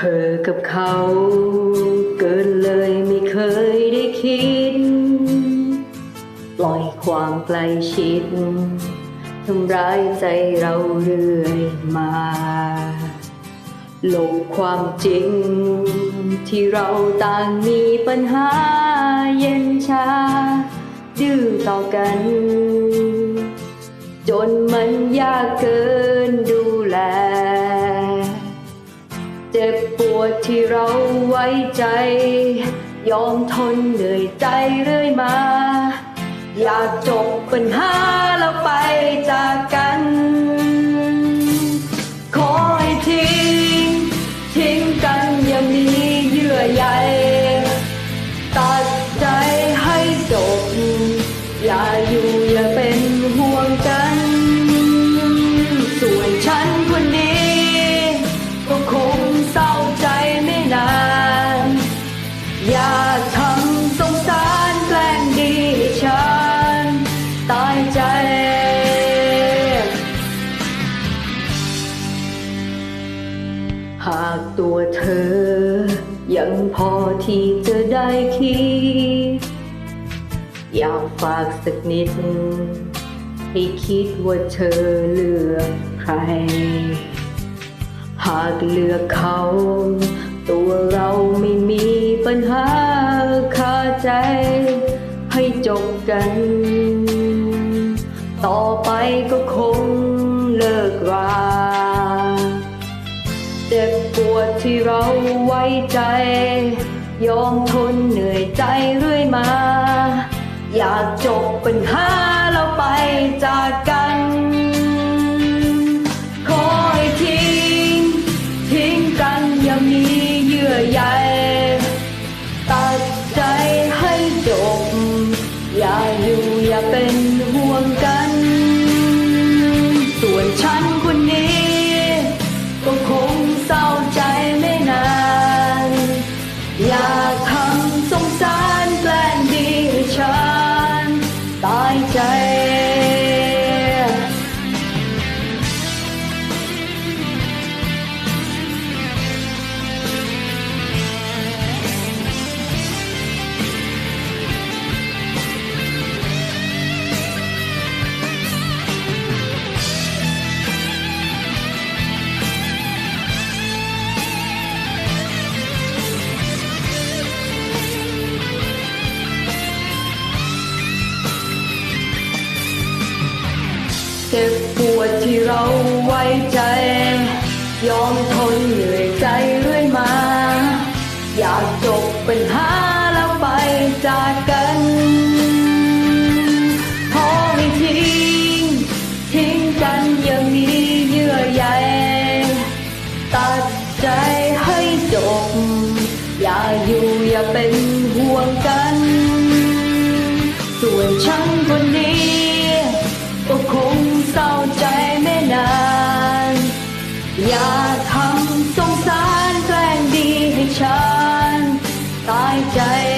ธอกับเขาเกินเลยไม่เคยได้คิด ปล่อยความใกล้ชิดทำร้ายใจเราเรื่อยมาหลบความจริง ที่เราต่างมีปัญหาเย็นชา ดื้อต่อกัน จนมันยากเกิน ปวดที่เราไว้ใจ ยอมทนเหนื่อยใจเรื่อยมา อยากจบปัญหาแล้วไปจากกัน หากตัวเธอ ยังพอที่จะได้คิด อยากฝากสักนิด ให้คิดว่าเธอเลือกใคร หากเลือกเขา ตัวเราไม่มีปัญหาคาใจ ให้จบกัน ต่อไปก็คงเลิกรา ที่เราไว้ใจ ยอมทนเหนื่อยใจเรื่อยมา อยากจบปัญหาแล้วไปจากกันขอให้ทิ้ง ทิ้งกันอย่ามีเยื่อใยตัดใจให้จบ อย่าอยู่อย่าเป็นห่วงกัน เจ็บปวดที่เราไว้ใจ ยอมทนเหนื่อยใจเรื่อยมา อยากจบปัญหาแล้วไปจากกันขอให้ทิ้ง ทิ้งกันอย่ามีเยื่อใยตัดใจให้จบ อย่าอยู่อย่าเป็นห่วงกัน ส่วนฉันคนนี้ ใจ